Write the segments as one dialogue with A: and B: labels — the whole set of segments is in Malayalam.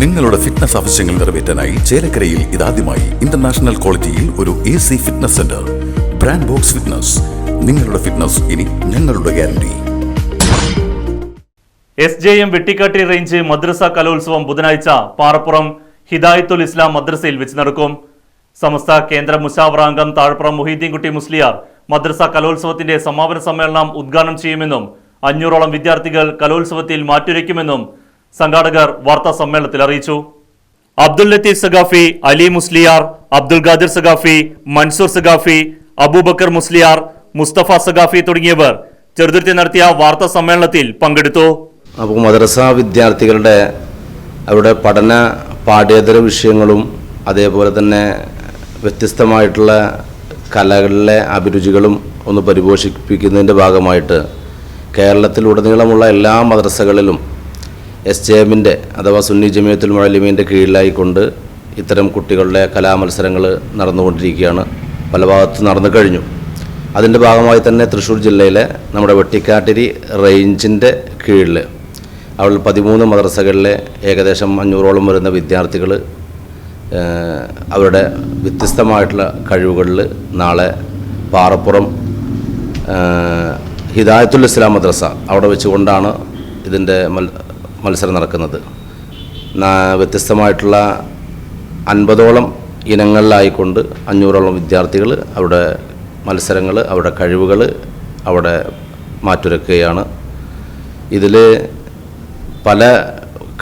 A: നിങ്ങളുടെ ഫിറ്റ്നസ് ആവശ്യങ്ങൾ നിറവേറ്റാനായി ചേലക്കരയിൽ ഇതാദ്യമായി ഇന്റർനാഷണൽ ക്വാളിറ്റിയിൽ ഒരു A C fitness centre brand box fitness നിങ്ങളുടെ ഫിറ്റ്നസ് ഇനി ഞങ്ങളുടെ guarantee
B: S J M Vettikkatti range മദ്രസ കലോത്സവം ബുധനാഴ്ച പാറപ്പുറം ഹിദായത്തുൽ ഇസ്ലാം മദ്രസയിൽ വെച്ച് നടക്കും. സമസ്ത കേന്ദ്ര മുഷാവറാംഗം താഴ്പ്പുറം മുഹീദ്ദീൻകുട്ടി മുസ്ലിയാർ മദ്രസ കലോത്സവത്തിന്റെ സമാപന സമ്മേളനം ഉദ്ഘാടനം ചെയ്യുമെന്നും അഞ്ഞൂറോളം വിദ്യാർത്ഥികൾ കലോത്സവത്തിൽ മാറ്റുരയ്ക്കുമെന്നും സംഘാടകർ വാർത്താ സമ്മേളനത്തിൽ അറിയിച്ചു. അബ്ദുൽ ലത്തീഫ് സഖാഫി അലി മുസ്ലിയാർ അബ്ദുൽ ഖാദിർ സഖാഫി മൻസൂർ സഖാഫി അബൂബക്കർ മുസ്ലിയാർ മുസ്തഫ സഖാഫി തുടങ്ങിയവർ ചെറുതുരുത്തി നടത്തിയ വാർത്താ സമ്മേളനത്തിൽ പങ്കെടുത്തു.
C: അപ്പോൾ മദ്രസ വിദ്യാർത്ഥികളുടെ അവരുടെ പഠന പാഠ്യേതര വിഷയങ്ങളും അതേപോലെ തന്നെ വ്യത്യസ്തമായിട്ടുള്ള കലകളിലെ അഭിരുചികളും ഒന്ന് പരിപോഷിപ്പിക്കുന്നതിന്റെ ഭാഗമായിട്ട് കേരളത്തിലുടനീളമുള്ള എല്ലാ മദ്രസകളിലും എസ് ജെ എമ്മിന്റെ അഥവാ സുന്നി ജമിയത്തുൽ മുഴലിമീന്റെ കീഴിലായിക്കൊണ്ട് ഇത്തരം കുട്ടികളുടെ കലാമത്സരങ്ങൾ നടന്നുകൊണ്ടിരിക്കുകയാണ്. പല ഭാഗത്തും നടന്നു കഴിഞ്ഞു. അതിന്റെ ഭാഗമായി തന്നെ തൃശ്ശൂർ ജില്ലയിലെ നമ്മുടെ വെട്ടിക്കാട്ടിരി റേഞ്ചിന്റെ കീഴിൽ അവൾ പതിമൂന്ന് മദ്രസകളിലെ ഏകദേശം അഞ്ഞൂറോളം വരുന്ന വിദ്യാർത്ഥികൾ അവരുടെ വ്യത്യസ്തമായിട്ടുള്ള കഴിവുകളിൽ നാളെ പാറപ്പുറം ഹിദായത്തുൽ ഇസ്ലാം മദ്രസ അവിടെ വെച്ചുകൊണ്ടാണ് ഇതിന്റെ മൽ മത്സരം നടക്കുന്നത്. വ്യത്യസ്തമായിട്ടുള്ള അൻപതോളം ഇനങ്ങളിലായിക്കൊണ്ട് അഞ്ഞൂറോളം വിദ്യാർത്ഥികൾ അവിടെ മത്സരങ്ങൾ അവിടെ കഴിവുകൾ അവിടെ മാറ്റുരക്കുകയാണ്. ഇതിൽ പല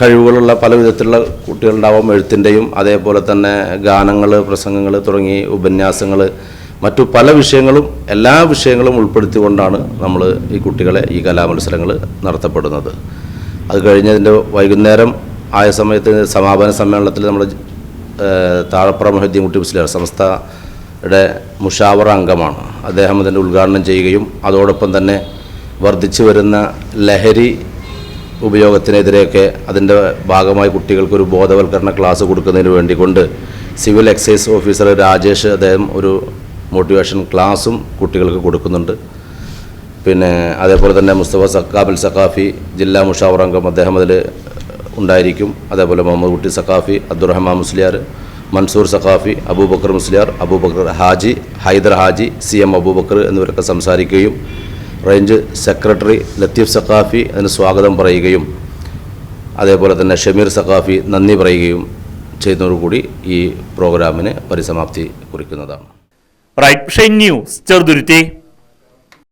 C: കഴിവുകളുള്ള പല വിധത്തിലുള്ള കുട്ടികളുണ്ടാവും. എഴുത്തിന്റെയും അതേപോലെ തന്നെ ഗാനങ്ങൾ പ്രസംഗങ്ങൾ തുടങ്ങി ഉപന്യാസങ്ങൾ മറ്റു പല വിഷയങ്ങളും എല്ലാ വിഷയങ്ങളും ഉൾപ്പെടുത്തിക്കൊണ്ടാണ് നമ്മൾ ഈ കുട്ടികളെ ഈ കലാമത്സരങ്ങൾ നടത്തപ്പെടുന്നത്. അത് കഴിഞ്ഞതിന്റെ വൈകുന്നേരം ആയ സമയത്ത് സമാപന സമ്മേളനത്തിൽ നമ്മൾ താഴപ്പുറ മൊഹദ്ദീൻ കുട്ടി മുസ്ലിം സംസ്ഥയുടെ മുഷാവറ അംഗമാണ്. അദ്ദേഹം ഇതിന്റെ ഉദ്ഘാടനം ചെയ്യുകയും അതോടൊപ്പം തന്നെ വർദ്ധിച്ചു വരുന്ന ലഹരി ഉപയോഗത്തിനെതിരെയൊക്കെ അതിന്റെ ഭാഗമായി കുട്ടികൾക്കൊരു ബോധവൽക്കരണ ക്ലാസ് കൊടുക്കുന്നതിന് വേണ്ടി കൊണ്ട് സിവിൽ എക്സൈസ് ഓഫീസർ രാജേഷ് അദ്ദേഹം ഒരു മോട്ടിവേഷൻ ക്ലാസ്സും കുട്ടികൾക്ക് കൊടുക്കുന്നുണ്ട്. പിന്നെ അതേപോലെ തന്നെ മുസ്തഫ സക്കാബിൽ സക്കാഫി ജില്ലാ മുഷാവർ അംഗം അദ്ദേഹം അതിൽ ഉണ്ടായിരിക്കും. അതേപോലെ മുഹമ്മദ് കുട്ടി സക്കാഫി അബ്ദുറഹ്മാൻ മുസ്ലിയാർ മൻസൂർ സക്കാഫി അബൂബക്കർ മുസ്ലിയാർ അബൂബക്കർ ഹാജി ഹൈദർ ഹാജി സി എം അബൂബക്കർ എന്നിവരൊക്കെ സംസാരിക്കുകയും റേഞ്ച് സെക്രട്ടറി ലത്തീഫ് സക്കാഫി അതിന് സ്വാഗതം പറയുകയും അതേപോലെ തന്നെ ഷമീർ സക്കാഫി നന്ദി പറയുകയും ചെയ്യുന്നതോടുകൂടി ഈ പ്രോഗ്രാമിന് പരിസമാപ്തി കുറിക്കുന്നതാണ്.
B: Right news Cheruthuruthy.